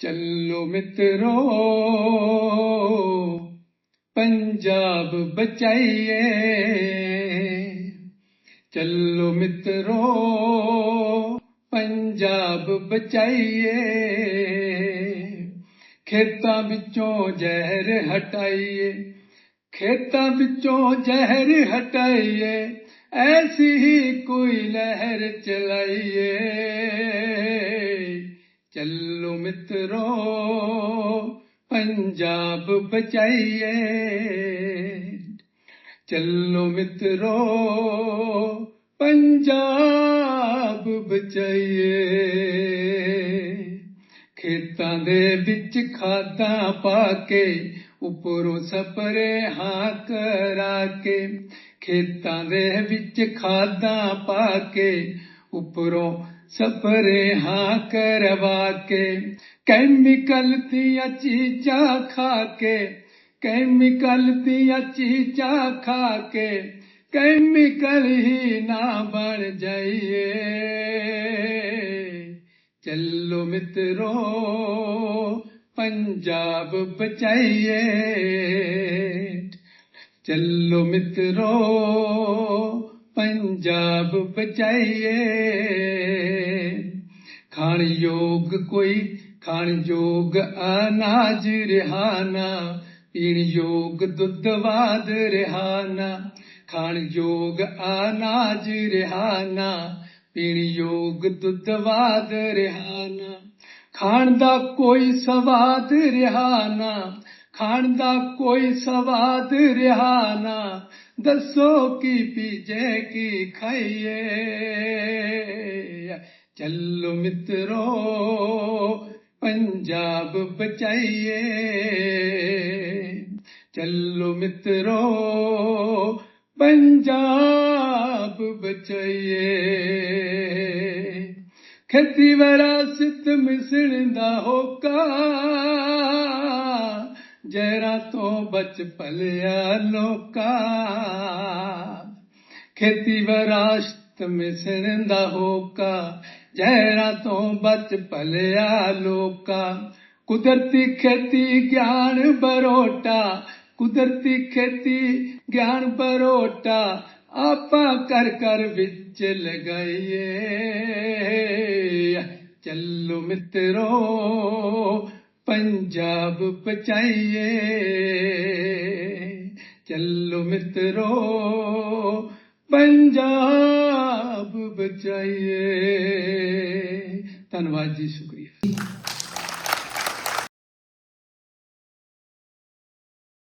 ਚੱਲੋ ਮਿੱਤਰੋ ਪੰਜਾਬ ਬਚਾਈਏ ਚੱਲੋ ਮਿੱਤਰੋ ਪੰਜਾਬ ਬਚਾਈਏ ਖੇਤਾਂ ਵਿੱਚੋਂ ਜ਼ਹਿਰ ਹਟਾਈਏ ਖੇਤਾਂ ਵਿੱਚੋਂ ਜ਼ਹਿਰ ਹਟਾਈਏ ਐਸੀ ਹੀ ਕੋਈ ਲਹਿਰ ਚਲਾਈਏ ਚੱਲੋ ਮਿੱਤਰੋ ਪੰਜਾਬ ਬਚਾਈਏ ਚੱਲੋ ਮਿੱਤਰੋ ਪੰਜਾਬ ਬਚਾਈਏ ਖੇਤਾਂ ਦੇ ਵਿੱਚ ਖਾਦਾਂ ਪਾ ਕੇ ਉੱਪਰੋਂ ਸਪਰੇ ਹਾਂ ਕਰਾ ਕੇ ਖੇਤਾਂ ਦੇ ਵਿੱਚ ਖਾਦਾਂ ਪਾ ਕੇ ਉੱਪਰੋਂ सपरे हा करवा के केमिकल दिया चीजा खा के केमिकल दिया चीजा खा के केमिकल ही ना बन जाइए। चलो मित्रों, पंजाब बचाइए। चलो मित्रों, पंजाब बचाइए। खान योग, कोई खाण योग अनाज रिहाना। पीण योग दुधवाद रिहाना। खाण योग अनाज रिहाना। पीण योग दुधवाद रिहाना। खान दा कोई स्वाद रिहाना। खान दा कोई स्वाद रिहाना। दसो की पीजे की खाइए। ਚੱਲੋ ਮਿੱਤਰੋ, ਪੰਜਾਬ ਬਚਾਈਏ। ਚੱਲੋ ਮਿੱਤਰੋ, ਪੰਜਾਬ ਬਚਾਈਏ। ਖੇਤੀ ਵਿਰਾਸਤ ਮਿਸਣ ਦਾ ਹੋਕਾ, ਜਹਿਰਾਂ ਤੋਂ ਬਚ ਭਲਿਆ ਲੋਕਾ। ਖੇਤੀ ਵਿਰਾਸਤ में होका जहरा तो बच भलिया लोका कुदरती खेती ज्ञान बरोटा, कुदरती खेती ज्ञान बरोटा, आपा कर कर बिच लगाइए। चलो मित्रो, पंजाब बचाइए। चलो मित्रो, पंजाब ਬਚਾਈਏ। ਧੰਨਵਾਦ ਜੀ ਸ਼ੁਕਰੀਆ।